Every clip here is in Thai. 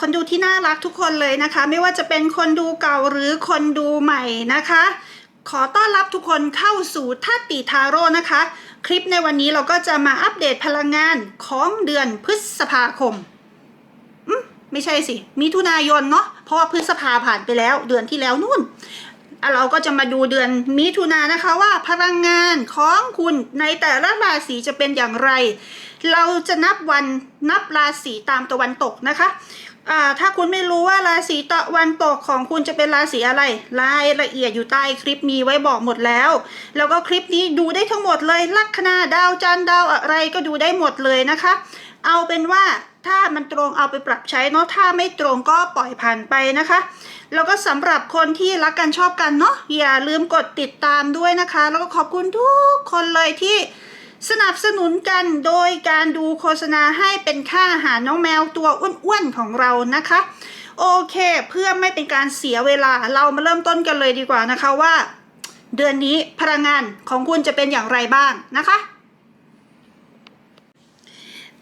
คนดูที่น่ารักทุกคนเลยนะคะ ไม่ว่าจะเป็นคนดูเก่าหรือคนดูใหม่นะคะ ขอต้อนรับทุกคนเข้าสู่ทัตติทาโร่นะคะ คลิปในวันนี้เราก็จะมาอัปเดตพลังงานของเดือนพฤษภาคมอืมไม่ใช่สิ มิถุนายนเนาะเพราะว่าพฤษภาผ่านไปแล้วเดือนที่แล้วนู่นเราก็จะมาดูเดือนมิถุนานะคะว่าพลังงานของคุณในแต่ละราศีจะเป็นอย่างไร เราจะนับวันนับราศีตามตะวันตกนะคะ อ่าถ้าคุณไม่รู้ว่าราศีตะวันตกของคุณจะเป็นราศีอะไร รายละเอียดอยู่ใต้คลิปมีไว้บอกหมดแล้ว แล้วก็คลิปนี้ดูได้ทั้งหมดเลยลัคนาดาวจันทร์ดาวอะไรก็ดูได้หมดเลยนะคะ เอาเป็นว่าถ้ามันตรงเอาไปปรับใช้เนาะถ้าไม่ตรงก็ปล่อยผ่านไปนะคะ แล้วก็สำหรับคนที่รักกันชอบกันเนาะอย่าลืมกดติดตามด้วยนะคะ แล้วก็ขอบคุณทุกคนเลยที่ สนับสนุนกันโดยการดูโฆษณาให้เป็นค่าอาหารน้องแมวตัวอ้วนๆของเรานะคะ โอเค เพื่อไม่เป็นการเสียเวลาเรามาเริ่มต้นกันเลยดีกว่านะคะว่า เดือนนี้พลังงานของคุณจะเป็นอย่างไรบ้างนะคะ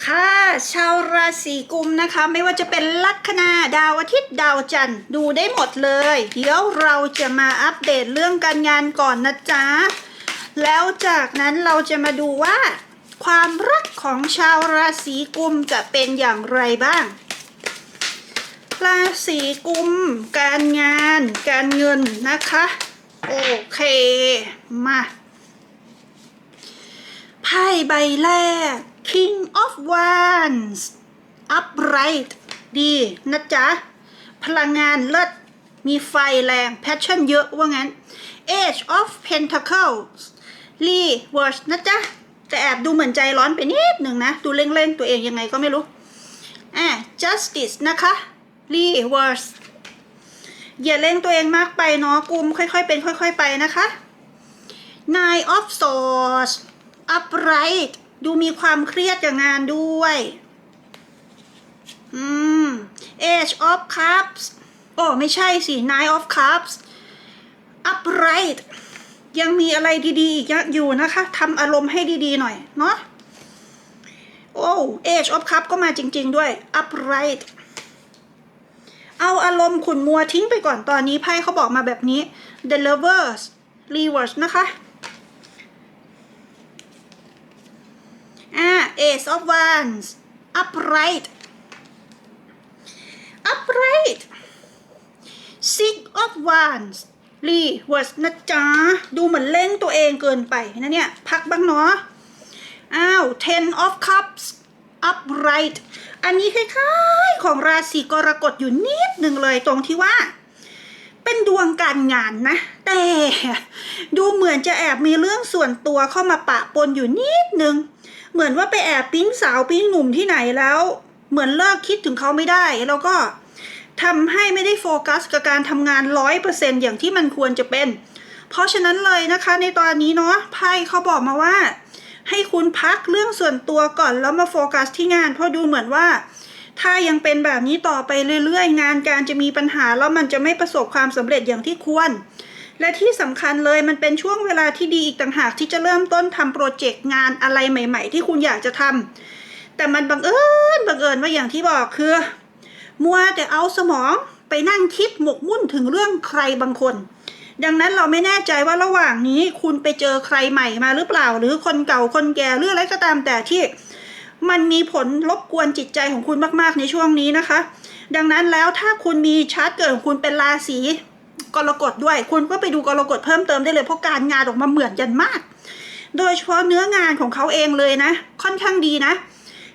ค่ะชาวราศีกุมนะคะ ไม่ว่าจะเป็นลัคนาดาวอาทิตย์ดาวจันทร์ดูได้หมดเลย เดี๋ยวเราจะมาอัปเดตเรื่องการงานก่อนนะจ๊ะ แล้วจากนั้นเราจะมาดูว่า ความรักของชาวราศีกุมจะเป็นอย่างไรบ้าง ราศีกุม การงาน การเงินนะคะ โอเค มาไพ่ใบแรก King of Wands upright ดีนะจ๊ะ พลังงานเลิศมีไฟแรง passion เยอะว่างั้น Age of Pentacles reverse นะจ๊ะแต่แอบดูเหมือนใจร้อนไปนิดหนึ่งนะ ดูเร่งๆตัวเองยังไงก็ไม่รู้อะ justice นะคะ reverse อย่าเร่งตัวเองมากไปเนาะกุมค่อยๆ เป็นค่อย ๆ ไปนะคะ Nine of Swords upright ดูมีความเครียดกับงานด้วยอืม Age of Cups โอ้ไม่ใช่สิ Nine of Cups upright ยังมีอะไรดีๆอีกเยอะอยู่นะคะทำอารมณ์ให้ดีๆหน่อยเนาะโอ้ Age of Cups ก็มาจริง ๆ ด้วย upright เอาอารมณ์ขุนมัวทิ้งไปก่อนตอนนี้ไพ่เขาบอกมาแบบนี้ The Lovers Reverse นะคะอ่า Ace of Wands upright upright Six of Wands reverse นะจ๊ะ ดูเหมือนเล่งตัวเองเกินไปนะเนี่ย พักบ้างเนาะ อ้าว Ten of Cups upright อันนี้คล้ายๆ ของราศีกรกฎอยู่นิดหนึ่งเลยตรงที่ว่า เป็นดวงการงานนะ แต่ดูเหมือนจะแอบมีเรื่องส่วนตัวเข้ามาปะปนอยู่นิดนึง เหมือนว่าไปแอบปิ๊งสาวปิ๊งหนุ่มที่ไหนแล้ว เหมือนเลิกคิดถึงเขาไม่ได้แล้วก็ ทำให้ไม่ได้โฟกัสกับการทำงานร้อยเปอร์เซ็นอย่างที่มันควรจะเป็น เพราะฉะนั้นเลยนะคะในตอนนี้เนาะไพ่เขาบอกมาว่า ให้คุณพักเรื่องส่วนตัวก่อนแล้วมาโฟกัสที่งาน เพราะดูเหมือนว่า ถ้ายังเป็นแบบนี้ต่อไปเรื่อยๆ งานการจะมีปัญหาแล้วมันจะไม่ประสบความสำเร็จอย่างที่ควร และที่สำคัญเลยมันเป็นช่วงเวลาที่ดีอีกต่างหากที่จะเริ่มต้นทำโปรเจกต์งานอะไรใหม่ ๆ ที่คุณอยากจะทำแต่มันบังเอิญบังเอิญว่าอย่างที่บอกคือ มัวแต่เอาสมองไปนั่งคิดหมกมุ่นถึงเรื่องใครบางคน ดังนั้นเราไม่แน่ใจว่าระหว่างนี้คุณไปเจอใครใหม่มาหรือเปล่า หรือคนเก่าคนแก่หรืออะไรก็ตามแต่ที่ มันมีผลรบกวนจิตใจของคุณมากๆในช่วงนี้นะคะ ดังนั้นแล้วถ้าคุณมีชาร์ตเกิดของคุณเป็นราศีกรกฎด้วย คุณก็ไปดูกรกฎเพิ่มเติมได้เลยเพราะการงานออกมาเหมือนกันมาก โดยเฉพาะเนื้องานของเขาเองเลยนะ ค่อนข้างดีนะเ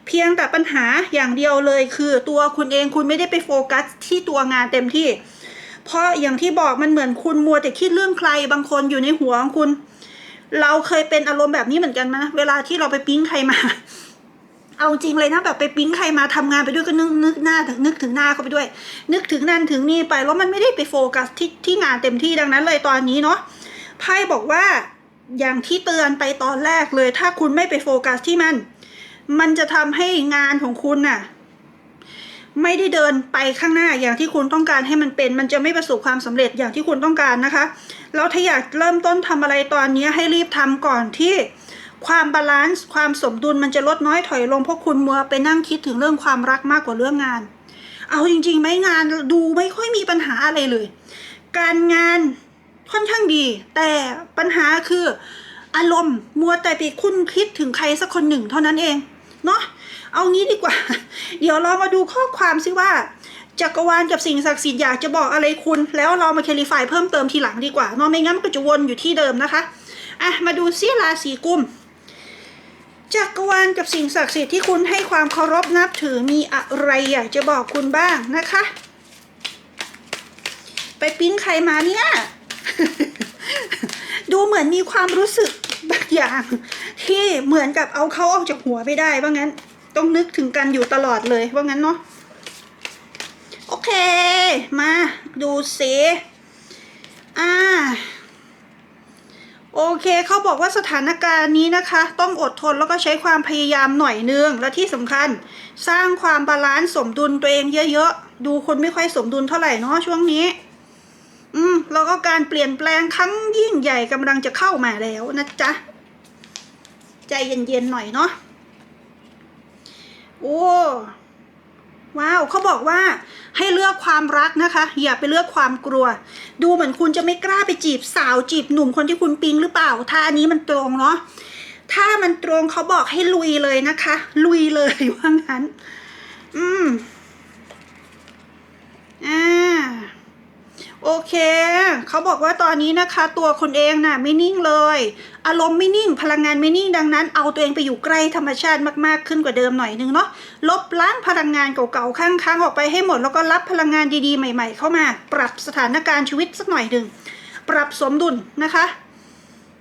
พียงแต่ปัญหาอย่างเดียวเลยคือตัวคุณเองคุณไม่ได้ไปโฟกัสที่ตัวงานเต็มที่ เพราะอย่างที่บอกมันเหมือนคุณมัวแต่คิดเรื่องใครบางคนอยู่ในหัวของคุณ เราเคยเป็นอารมณ์แบบนี้เหมือนกันนะเวลาที่เราไปปิ๊งใครมา เอาจริงเลยนะแบบไปปิ๊งใครมาทำงานไปด้วยก็นึกนึกหน้าถึงนึกถึงหน้าเขาไปด้วย นึกถึงนั่นถึงนี่ไปแล้วมันไม่ได้ไปโฟกัสที่ที่งานเต็มที่ดังนั้นเลยตอนนี้เนาะไพ่บอกว่าอย่างที่เตือนไปตอนแรกเลย ถ้าคุณไม่ไปโฟกัสที่มัน มันจะทำให้งานของคุณน่ะ ไม่ได้เดินไปข้างหน้าอย่างที่คุณต้องการให้มันเป็น มันจะไม่ประสบความสำเร็จอย่างที่คุณต้องการนะคะ แล้วถ้าอยากเริ่มต้นทำอะไรตอนนี้ให้รีบทำก่อนที่ความบาลานซ์ความสมดุลมันจะลดน้อยถอยลงเพราะคุณมัวไปนั่งคิดถึงเรื่องความรักมากกว่าเรื่องงาน เอาจริงๆไหมงานดูไม่ค่อยมีปัญหาอะไรเลย การงานค่อนข้างดี แต่ปัญหาคืออารมณ์มัวแต่ไปคุ้นคิดถึงใครสักคนหนึ่งเท่านั้นเอง เนาะเอางี้ดีกว่า เดี๋ยวเรามาดูข้อความซิว่าจักรวาลกับสิ่งศักดิ์สิทธิ์อยากจะบอกอะไรคุณ แล้วเรามาเคลิฟายเพิ่มเติมทีหลังดีกว่าเนาะไม่งั้นมันก็จะวนอยู่ที่เดิมนะคะอะมาดูซิราศีกุมจักรวาลกับสิ่งศักดิ์สิทธิ์ที่คุณให้ความเคารพนับถือมีอะไรอยากจะบอกคุณบ้างนะคะ ไปปิ้นใครมาเนี่ย ดูเหมือนมีความรู้สึก บางอย่างที่เหมือนกับเอาเขาออกจากหัวไม่ได้ว่างั้น ต้องนึกถึงกันอยู่ตลอดเลยว่างั้นเนาะโอเค มาดูสิอ่าโอเคเขาบอกว่าสถานการณ์นี้นะคะ ต้องอดทนแล้วก็ใช้ความพยายามหน่อยนึงและที่สำคัญ สร้างความบาลานซ์สมดุลตัวเองเยอะๆ ดูคนไม่ค่อยสมดุลเท่าไหร่เนาะช่วงนี้ อืมแล้วก็การเปลี่ยนแปลงครั้งยิ่งใหญ่กำลังจะเข้ามาแล้วนะจ๊ะ ใจเย็นๆหน่อยเนาะโอ้ว้าวเขาบอกว่าให้เลือกความรักนะคะ อย่าไปเลือกความกลัว ดูเหมือนคุณจะไม่กล้าไปจีบสาวจีบหนุ่มคนที่คุณปิ๊งหรือเปล่า ถ้าอันนี้มันตรงเนาะถ้ามันตรงเขาบอกให้ลุยเลยนะคะ ลุยเลยว่างั้น อืมอ่า โอเค เขาบอกว่าตอนนี้นะคะ ตัวคุณเองน่ะไม่นิ่งเลย อารมณ์ไม่นิ่ง พลังงานไม่นิ่งดังนั้น เอาตัวเองไปอยู่ใกล้ธรรมชาติมากๆขึ้นกว่าเดิมหน่อยนึงเนาะลบล้างพลังงานเก่าๆค้างๆออกไปให้หมด แล้วก็รับพลังงานดีๆใหม่ ๆ เข้ามา ปรับสถานการณ์ชีวิตสักหน่อยหนึ่งปรับสมดุลนะคะ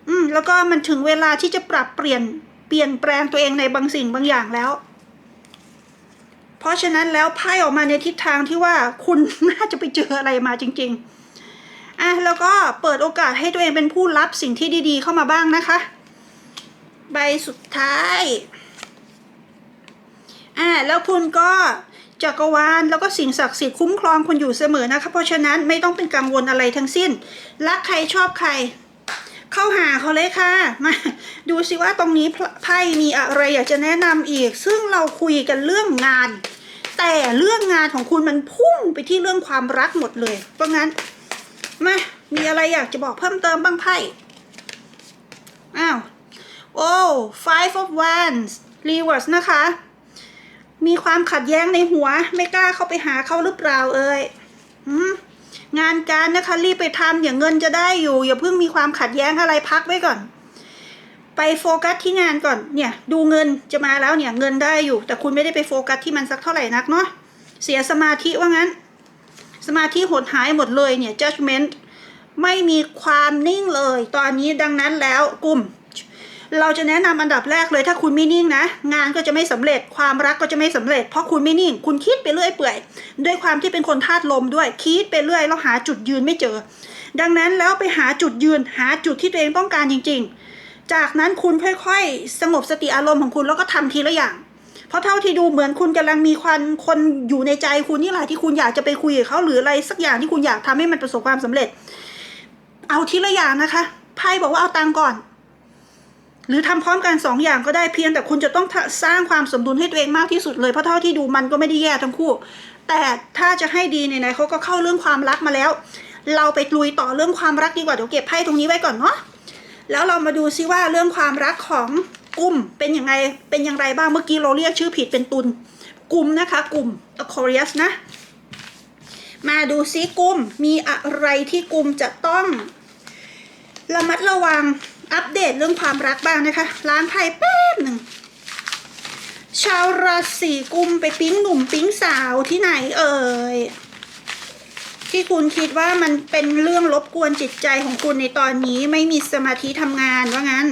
อืมแล้วก็มันถึงเวลาที่จะปรับเปลี่ยนเปลี่ยนแปลงตัวเองในบางสิ่งบางอย่างแล้ว เพราะฉะนั้นแล้วไพ่ออกมาในทิศทางที่ว่าคุณน่าจะไปเจออะไรมาจริง ๆอะแล้วก็เปิดโอกาสให้ตัวเองเป็นผู้รับสิ่งที่ดีๆ เข้ามาบ้างนะคะ ใบสุดท้ายอ่าแล้วคุณก็จักรวาลแล้วก็สิ่งศักดิ์สิทธิ์คุ้มครองคุณอยู่เสมอนะคะ เพราะฉะนั้นไม่ต้องเป็นกังวลอะไรทั้งสิ้น รักใครชอบใคร เข้าหาเขาเลยค่ะ มาดูสิว่าตรงนี้ไพ่มีอะไรอยากจะแนะนำอีก ซึ่งเราคุยกันเรื่องงาน แต่เรื่องงานของคุณมันพุ่งไปที่เรื่องความรักหมดเลย เพราะงั้น มา มีอะไรอยากจะบอกเพิ่มเติมบ้างไพ่ อ้าว โอ้ five of wands reverse นะคะ มีความขัดแย้งในหัว ไม่กล้าเข้าไปหาเขาหรือเปล่าเอ่ยหืม งานการนะคะรีบไปทำอย่าเงินจะได้อยู่ อย่าเพิ่งมีความขัดแย้งอะไรพักไว้ก่อน ไปโฟกัสที่งานก่อนเนี่ย ดูเงินจะมาแล้วเนี่ยเงินได้อยู่ แต่คุณไม่ได้ไปโฟกัสที่มันสักเท่าไหร่นักเนาะเสียสมาธิว่างั้น สมาธิหดหายหมดเลยเนี่ย judgment ไม่มีความนิ่งเลย ตอนนี้ดังนั้นแล้วกลุ่ม เราจะแนะนำอันดับแรกเลยถ้าคุณไม่นิ่งนะ งานก็จะไม่สำเร็จความรักก็จะไม่สำเร็จ เพราะคุณไม่นิ่ง คุณคิดไปเรื่อยเปื่อย ด้วยความที่เป็นคนธาตุลมด้วยคิดไปเรื่อยแล้วหาจุดยืนไม่เจอ ดังนั้นแล้วไปหาจุดยืน หาจุดที่ตัวเองต้องการจริง ๆ จากนั้นคุณค่อยๆ สงบสติอารมณ์ของคุณแล้วก็ทำทีละอย่างเพราะเท่าที่ดูเหมือนคุณกำลังมีควันคนอยู่ในใจคุณนี่แหละที่คุณอยากจะไปคุยกับเขาหรืออะไรสักอย่างที่คุณอยากทำให้มันประสบความสำเร็จ เอาทีละอย่างนะคะไพ่บอกว่าเอาตังก่อน หรือทำพร้อมกันสองอย่างก็ได้เพียงแต่คุณจะต้องสร้างความสมดุลให้ตัวเองมากที่สุดเลยเพราะเท่าที่ดูมันก็ไม่ได้แย่ทั้งคู่ แต่ถ้าจะให้ดีไหนๆเขาก็เข้าเรื่องความรักมาแล้ว เราไปลุยต่อเรื่องความรักดีกว่าเดี๋ยวเก็บไพ่ตรงนี้ไว้ก่อนเนาะแล้วเรามาดูซิว่าเรื่องความรักของกุมเป็นยังไงเป็นอย่างไรบ้างเมื่อกี้เราเรียกชื่อผิดเป็นตุนกุมนะคะกุม Aquarius นะ มาดูซิกุมมีอะไรที่กุมจะต้อง ระมัดระวังอัปเดตเรื่องความรักบ้างนะคะ ล้างไพ่แป๊บหนึ่ง ชาวราศีกุมไปปิ๊งหนุ่มปิ๊งสาวที่ไหนเอ่ย ที่คุณคิดว่ามันเป็นเรื่องรบกวนจิตใจของคุณในตอนนี้ไม่มีสมาธิทำงานว่างั้น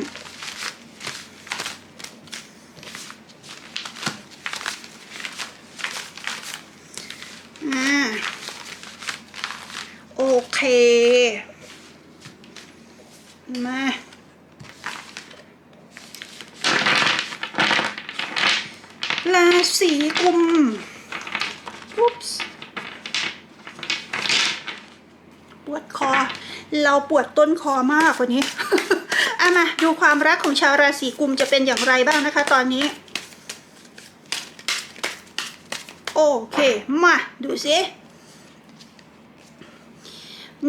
อ่าโอเค มา ราศีกุมอุ๊ปส์ปวดคอ เราปวดต้นคอมากกว่านี้อะมาดูความรักของชาวราศีกุมจะเป็นอย่างไรบ้างนะคะ ตอนนี้ โอเค มา ดูสิ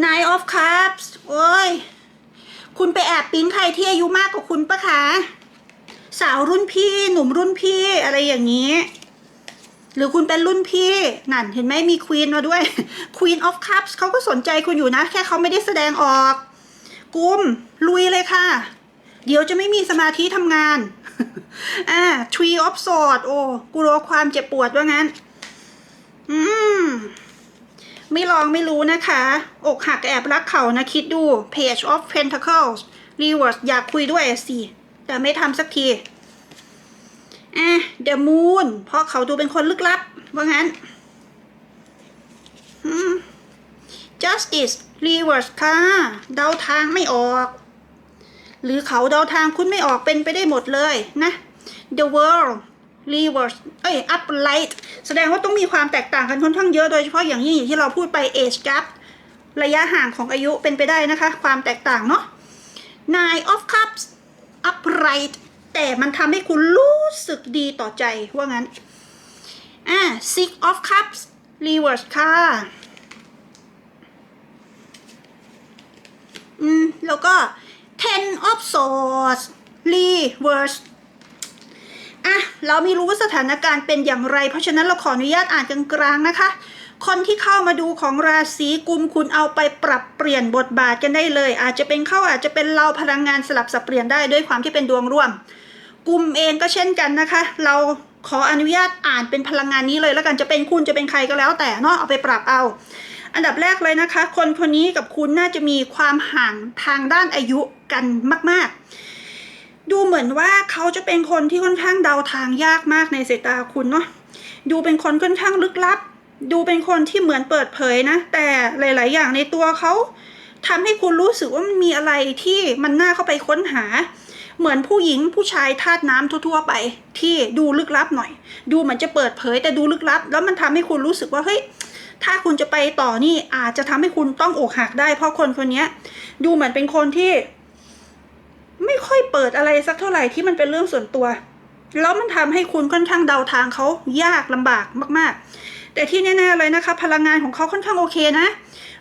Nine of Cups โอ้ย คุณไปแอบปิ๊งใครที่อายุมากกว่าคุณปะคะ สาวรุ่นพี่ หนุ่มรุ่นพี่อะไรอย่างนี้ หรือคุณเป็นรุ่นพี่นั่นเห็นไหมมีควีนมาด้วย Queen of Cups เขาก็สนใจคุณอยู่นะ แค่เขาไม่ได้แสดงออก กุมลุยเลยค่ะ เดี๋ยวจะไม่มีสมาธิทำงานอ่า Tree of Sword โอ้กูรู้ความเจ็บปวดว่างั้น อืม ไม่ลองไม่รู้นะคะ อกหักแอบรักเขานะคิดดู Page of Pentacles Reverse อยากคุยด้วยสิ แต่ไม่ทำสักที อะ The Moon เพราะเขาดูเป็นคนลึกลับ ว่างั้น Justice Reverse ค่ะ เดาทางไม่ออก หรือเขาเดาทางคุณไม่ออกเป็นไปได้หมดเลยนะ The World Reverse เอ้ย Upright แสดงว่าต้องมีความแตกต่างกันค่อนข้างเยอะโดยเฉพาะอย่างยิ่งอย่างที่เราพูดไป Age Gap ระยะห่างของอายุเป็นไปได้นะคะ ความแตกต่างเนาะ Nine of Cups Upright แต่มันทำให้คุณรู้สึกดีต่อใจว่างั้น อ่า Six of Cups Reverse ค่ะ อืม แล้วก็ Ten of Swords Reverse อะ เราไม่รู้ว่าสถานการณ์เป็นอย่างไร เพราะฉะนั้นเราขออนุญาตอ่านกลางๆนะคะคนที่เข้ามาดูของราศีกุมคุณเอาไปปรับเปลี่ยนบทบาทกันได้เลย อาจจะเป็นเข้าอาจจะเป็นเราพลังงานสลับสับเปลี่ยนได้ด้วยความที่เป็นดวงร่วม กลุ่มเองก็เช่นกันนะคะ เราขออนุญาตอ่านเป็นพลังงานนี้เลยแล้วกันจะเป็นคุณจะเป็นใครก็แล้วแต่เนาะเอาไปปรับเอา อันดับแรกเลยนะคะ คนคนนี้กับคุณน่าจะมีความห่างทางด้านอายุกันมาก ๆ ดูเหมือนว่าเขาจะเป็นคนที่ค่อนข้างเดาทางยากมากในสายตาคุณเนาะดูเป็นคนค่อนข้างลึกลับ ดูเป็นคนที่เหมือนเปิดเผยนะ แต่หลาย ๆ อย่างในตัวเขาทำให้คุณรู้สึกว่ามันมีอะไรที่มันน่าเข้าไปค้นหา เหมือนผู้หญิงผู้ชายธาตุน้ำทั่ว ๆ ไป ที่ดูลึกลับหน่อย ดูเหมือนจะเปิดเผยแต่ดูลึกลับ แล้วมันทำให้คุณรู้สึกว่าเฮ้ยถ้าคุณจะไปต่อนี่อาจจะทำให้คุณต้องอกหักได้ เพราะคนคนนี้ดูเหมือนเป็นคนที่ ไม่ค่อยเปิดอะไรสักเท่าไหร่ที่มันเป็นเรื่องส่วนตัว แล้วมันทำให้คุณค่อนข้างเดาทางเขายากลำบากมาก ๆ แต่ที่แน่ๆเลยนะคะ พลังงานของเขาค่อนข้างโอเคนะ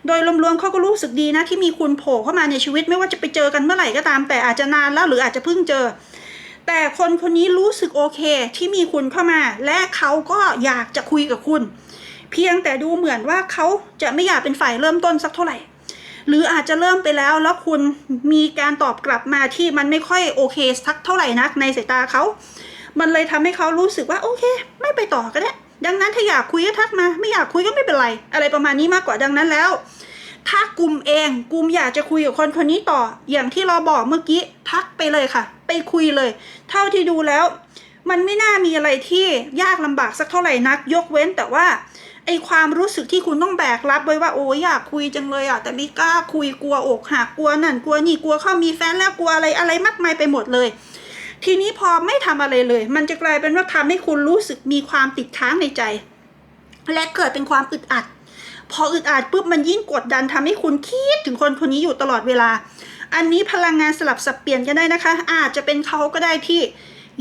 โดยรวมๆเขาก็รู้สึกดีนะที่มีคุณโผล่เข้ามาในชีวิตไม่ว่าจะไปเจอกันเมื่อไหร่ก็ตาม แต่อาจจะนานแล้วหรืออาจจะเพิ่งเจอ แต่คนคนนี้รู้สึกโอเคที่มีคุณเข้ามา และเขาก็อยากจะคุยกับคุณ เพียงแต่ดูเหมือนว่าเขาจะไม่อยากเป็นฝ่ายเริ่มต้นสักเท่าไหร่หรืออาจจะเริ่มไปแล้วแล้วคุณมีการตอบกลับมาที่มันไม่ค่อยโอเคสักเท่าไหร่นักในสายตาเขา มันเลยทำให้เขารู้สึกว่าโอเค ไม่ไปต่อก็ได้ ดังนั้นถ้าอยากคุยก็ทักมา ไม่อยากคุยก็ไม่เป็นไร อะไรประมาณนี้มากกว่าดังนั้นแล้ว ถ้ากลุ่มเองกลุ่มอยากจะคุยกับคนคนนี้ต่อ อย่างที่เราบอกเมื่อกี้ทักไปเลยค่ะ ไปคุยเลย เท่าที่ดูแล้ว มันไม่น่ามีอะไรที่ยากลำบากสักเท่าไหร่นัก ยกเว้นแต่ว่าไอความรู้สึกที่คุณต้องแบกรับไว้ว่าโอ้ยอยากคุยจังเลยอะแต่ไม่กล้าคุยกลัวอกหักกลัวนั่นกลัวนี่กลัวเขามีแฟนแล้วกลัวอะไรอะไรมากมายไปหมดเลย ทีนี้พอไม่ทำอะไรเลย มันจะกลายเป็นว่าทำให้คุณรู้สึกมีความติดค้างในใจ และเกิดเป็นความอึดอัด พออึดอัดปุ๊บมันยิ่งกดดันทำให้คุณคิดถึงคนคนนี้อยู่ตลอดเวลา อันนี้พลังงานสลับสับเปลี่ยนกันได้นะคะ อาจจะเป็นเขาก็ได้ที่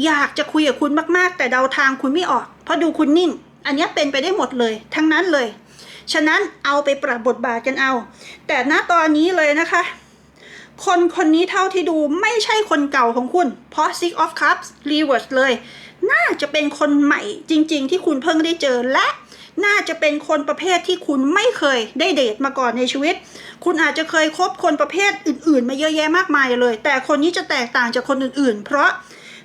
อยากจะคุยกับคุณมากๆ แต่เดาทางคุณไม่ออก เพราะดูคุณนิ่ง อันนี้เป็นไปได้หมดเลย ทั้งนั้นเลย ฉะนั้นเอาไปปรับบทบาทกันเอา แต่ณตอนนี้เลยนะคะ คนคนนี้เท่าที่ดูไม่ใช่คนเก่าของคุณ เพราะ Six of Cups Reverse เลย น่าจะเป็นคนใหม่จริง ๆ ที่คุณเพิ่งได้เจอและ น่าจะเป็นคนประเภทที่คุณไม่เคยได้เดทมาก่อนในชีวิต คุณอาจจะเคยคบคนประเภทอื่น ๆ มาเยอะแยะมากมายเลย แต่คนนี้จะแตกต่างจากคนอื่น ๆ เพราะ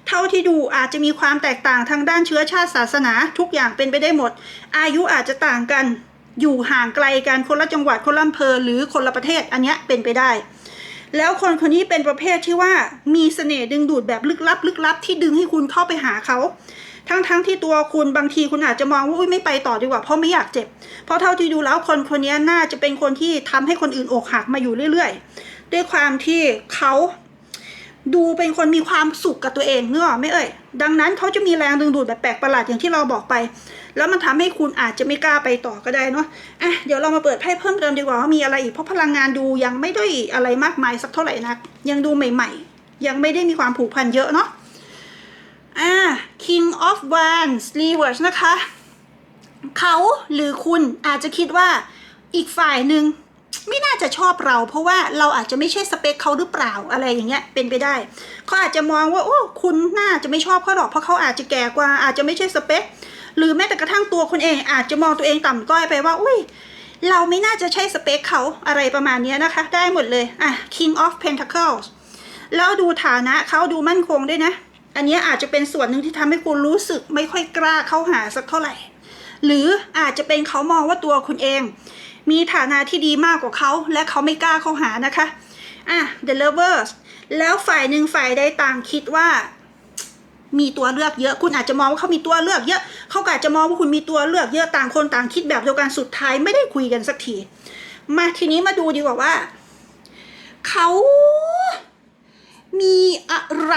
เท่าที่ดูอาจจะมีความแตกต่างทางด้านเชื้อชาติศาสนาทุกอย่างเป็นไปได้หมด อายุอาจจะต่างกัน อยู่ห่างไกลกันคนละจังหวัดคนละอำเภอหรือคนละประเทศอันนี้เป็นไปได้ แล้วคนคนนี้เป็นประเภทที่ว่ามีเสน่ห์ดึงดูดแบบลึกลับลึกลับที่ดึงให้คุณเข้าไปหาเขา ทั้งๆทที่ตัวคุณบางทีคุณอาจจะมองว่าอุ๊ยไม่ไปต่อดีกว่า เพราะไม่อยากเจ็บ เพราะเท่าที่ดูแล้วคนคนนี้น่าจะเป็นคนที่ทำให้คนอื่นอกหักมาอยู่เรื่อยๆ ด้วยความที่เขาดูเป็นคนมีความสุขกับตัวเองเนอะไม่เอ่ย ดังนั้นเขาจะมีแรงดึงดูดแบบแปลกประหลาดอย่างที่เราบอกไป แล้วมันทำให้คุณอาจจะไม่กล้าไปต่อก็ได้เนาะอะเดี๋ยวเรามาเปิดไพ่เพิ่มเติมดีกว่าว่ามีอะไรอีกเพราะพลังงานดูยังไม่ได้อะไรมากมายสักเท่าไหร่นัก ยังดูใหม่ ๆ ยังไม่ได้มีความผูกพันเยอะเนาะ อ่า King of Wands Reverse นะคะ เขาหรือคุณอาจจะคิดว่าอีกฝ่ายหนึ่งไม่น่าจะชอบเรา เพราะว่าเราอาจจะไม่ใช่สเปคเขาหรือเปล่าอะไรอย่างเงี้ยเป็นไปได้เขาอาจจะมองว่าโอ้คุณน่าจะไม่ชอบเขาหรอกเพราะเขาอาจจะแก่กว่าอาจจะไม่ใช่สเปค หรือแม้แต่กระทั่งตัวคุณเองอาจจะมองตัวเองต่ำต้อยไปว่า อุ้ยเราไม่น่าจะใช่สเปคเขาอะไรประมาณนี้นะคะ ได้หมดเลยอะ King of Pentacles แล้วดูฐานะเขาดูมั่นคงด้วยนะ อันนี้อาจจะเป็นส่วนหนึ่งที่ทำให้คุณรู้สึกไม่ค่อยกล้าเข้าหาสักเท่าไหร่ หรืออาจจะเป็นเขามองว่าตัวคุณเอง มีฐานะที่ดีมากกว่าเขา และเขาไม่กล้าเข้าหานะคะอะ The Lovers แล้วฝ่ายหนึ่งฝ่ายใดต่างคิดว่า มีตัวเลือกเยอะ คุณอาจจะมองว่าเขามีตัวเลือกเยอะ เขาอาจจะมองว่าคุณมีตัวเลือกเยอะต่างคนต่างคิดแบบเดียวกันสุดท้ายไม่ได้คุยกันสักทีมาทีนี้มาดูดีกว่าว่าเขา มีอะไร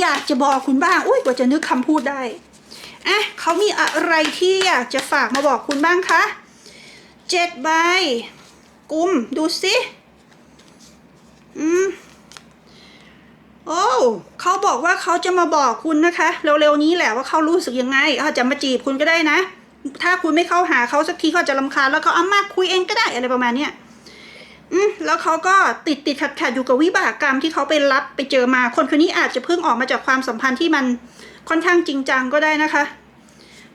อยากจะบอกคุณบ้างอุ้ยกว่าจะนึกคำพูดได้อะเขามีอะไรที่อยากจะฝากมาบอกคุณบ้างคะเจ็ดใบกุมดูสิอืมโอ้เขาบอกว่าเขาจะมาบอกคุณนะคะ เร็วๆนี้แหละว่าเขารู้สึกยังไงอาจจะมาจีบคุณก็ได้นะ ถ้าคุณไม่เข้าหาเขาสักทีเขาจะรำคาญแล้วเขาเอามาคุยเองก็ได้อะไรประมาณเนี้ย อืมแล้วเขาก็ติดติดขัดขัดอยู่กับวิบากกรรมที่เขาไปรับไปเจอมา คนคนนี้อาจจะเพิ่งออกมาจากความสัมพันธ์ที่มันค่อนข้างจริงจังก็ได้นะคะ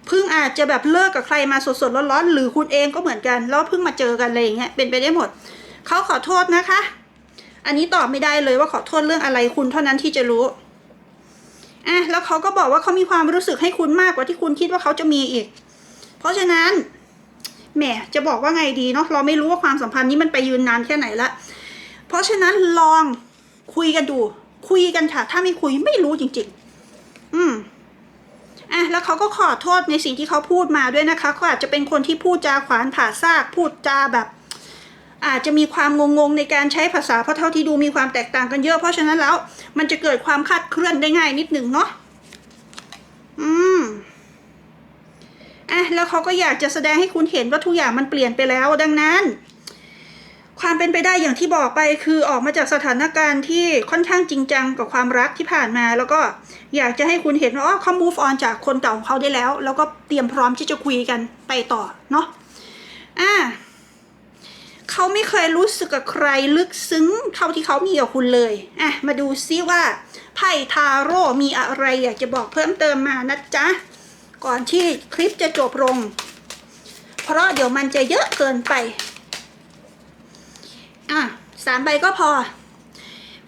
เพิ่งอาจจะแบบเลิกกับใครมาสดๆร้อนๆหรือคุณเองก็เหมือนกัน แล้วเพิ่งมาเจอกันอะไรอย่างเงี้ยเป็นไปได้หมดเขาขอโทษนะคะ อันนี้ตอบไม่ได้เลยว่าขอโทษเรื่องอะไรคุณเท่านั้นที่จะรู้อะแล้วเขาก็บอกว่าเขามีความรู้สึกให้คุณมากกว่าที่คุณคิดว่าเขาจะมีอีก เพราะฉะนั้น แหมจะบอกว่าไงดีเนาะเราไม่รู้ว่าความสัมพันธ์นี้มันไปยืนนานแค่ไหนละ เพราะฉะนั้นลองคุยกันดู คุยกันค่ะ ถ้าไม่คุยไม่รู้จริง ๆ อืมอะแล้วเขาก็ขอโทษในสิ่งที่เขาพูดมาด้วยนะคะเขาอาจจะเป็นคนที่พูดจาขวานผ่าซากพูดจาแบบ อาจจะมีความงงๆในการใช้ภาษาเพราะเท่าที่ดูมีความแตกต่างกันเยอะ เพราะฉะนั้นแล้ว มันจะเกิดความคาดเคลื่อนได้ง่ายนิดหนึ่งเนาะอืม อะแล้วเขาก็อยากจะแสดงให้คุณเห็นว่าทุกอย่างมันเปลี่ยนไปแล้ว ดังนั้น ความเป็นไปได้อย่างที่บอกไปคือออกมาจากสถานการณ์ที่ค่อนข้างจริงจังกับความรักที่ผ่านมา แล้วก็อยากจะให้คุณเห็นว่าอ๋อเขา move on จากคนเก่าของเขาได้แล้ว แล้วก็เตรียมพร้อมที่จะคุยกันไปต่อเนาะอะเขาไม่เคยรู้สึกกับใครลึกซึ้งเท่าที่เขามีกับคุณเลยอะมาดูซิว่าไพ่ทาโร่มีอะไรอยากจะบอกเพิ่มเติมมานะจ๊ะ ก่อนที่คลิปจะจบลง เพราะเดี๋ยวมันจะเยอะเกินไป อะสามใบก็พอ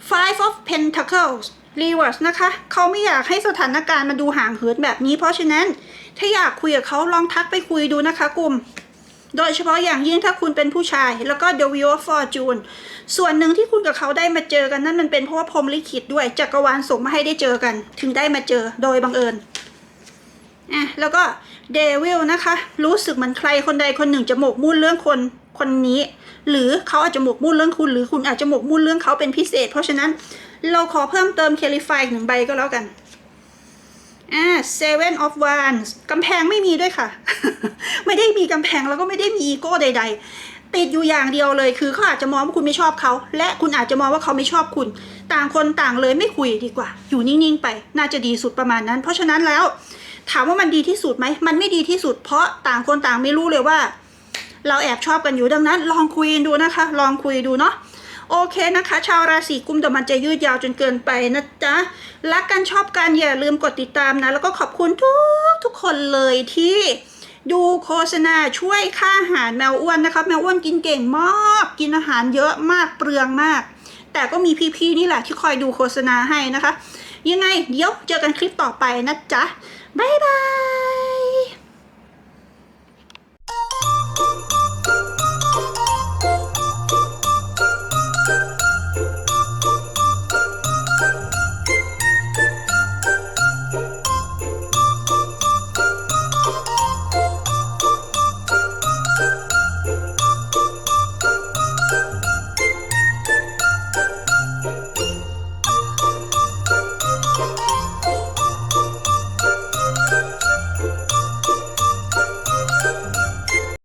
Five of Pentacles Reverse นะคะ เขาไม่อยากให้สถานการณ์มันดูห่างเหินแบบนี้ เพราะฉะนั้นถ้าอยากคุยกับเขาลองทักไปคุยดูนะคะกลุ่ม โดยเฉพาะอย่างยิ่งถ้าคุณเป็นผู้ชาย แล้วก็ The Wheel of Fortune ส่วนหนึ่งที่คุณกับเขาได้มาเจอกันนั่นมันเป็นเพราะว่าพรหมลิขิตด้วยจักรวาลส่งมาให้ได้เจอกัน ถึงได้มาเจอโดยบังเอิญ อะแล้วก็เดวิลนะคะ รู้สึกเหมือนใครคนใดคนหนึ่งจะหมกมุ่นเรื่องคนคนนี้ หรือเขาอาจจะหมกมุ่นเรื่องคุณ หรือคุณอาจจะหมกมุ่นเรื่องเขาเป็นพิเศษ เพราะฉะนั้นเราขอเพิ่มเติมเคลิฟายหนึ่งใบก็แล้วกันอ่า seven of wands กำแพงไม่มีด้วยค่ะ ไม่ได้มีกำแพงแล้วก็ไม่ได้มีอีโก้ใด ๆ ติดอยู่อย่างเดียวเลย คือเขาอาจจะมองว่าคุณไม่ชอบเขา และคุณอาจจะมองว่าเขาไม่ชอบคุณ ต่างคนต่างเลยไม่คุยดีกว่า อยู่นิ่งๆไป น่าจะดีสุดประมาณนั้น เพราะฉะนั้นแล้ว ถามว่ามันดีที่สุดไหม มันไม่ดีที่สุด เพราะต่างคนต่างไม่รู้เลยว่า เราแอบชอบกันอยู่ดังนั้น ลองคุยดูนะคะ ลองคุยดูเนาะโอเคนะคะ ชาวราศีกุมแต่มันจะยืดยาวจนเกินไปนะจ๊ะรักกันชอบกันอย่าลืมกดติดตามนะ แล้วก็ขอบคุณทุกทุกคนเลยที่ดูโฆษณาช่วยค่าอาหารแมวอ้วนนะคะแมวอ้วนกินเก่งมากกินอาหารเยอะมากเปลืองมาก แต่ก็มีพี่ๆนี่แหละที่คอยดูโฆษณาให้นะคะ ยังไงเดี๋ยวเจอกันคลิปต่อไปนะจ๊ะ バイバーイ。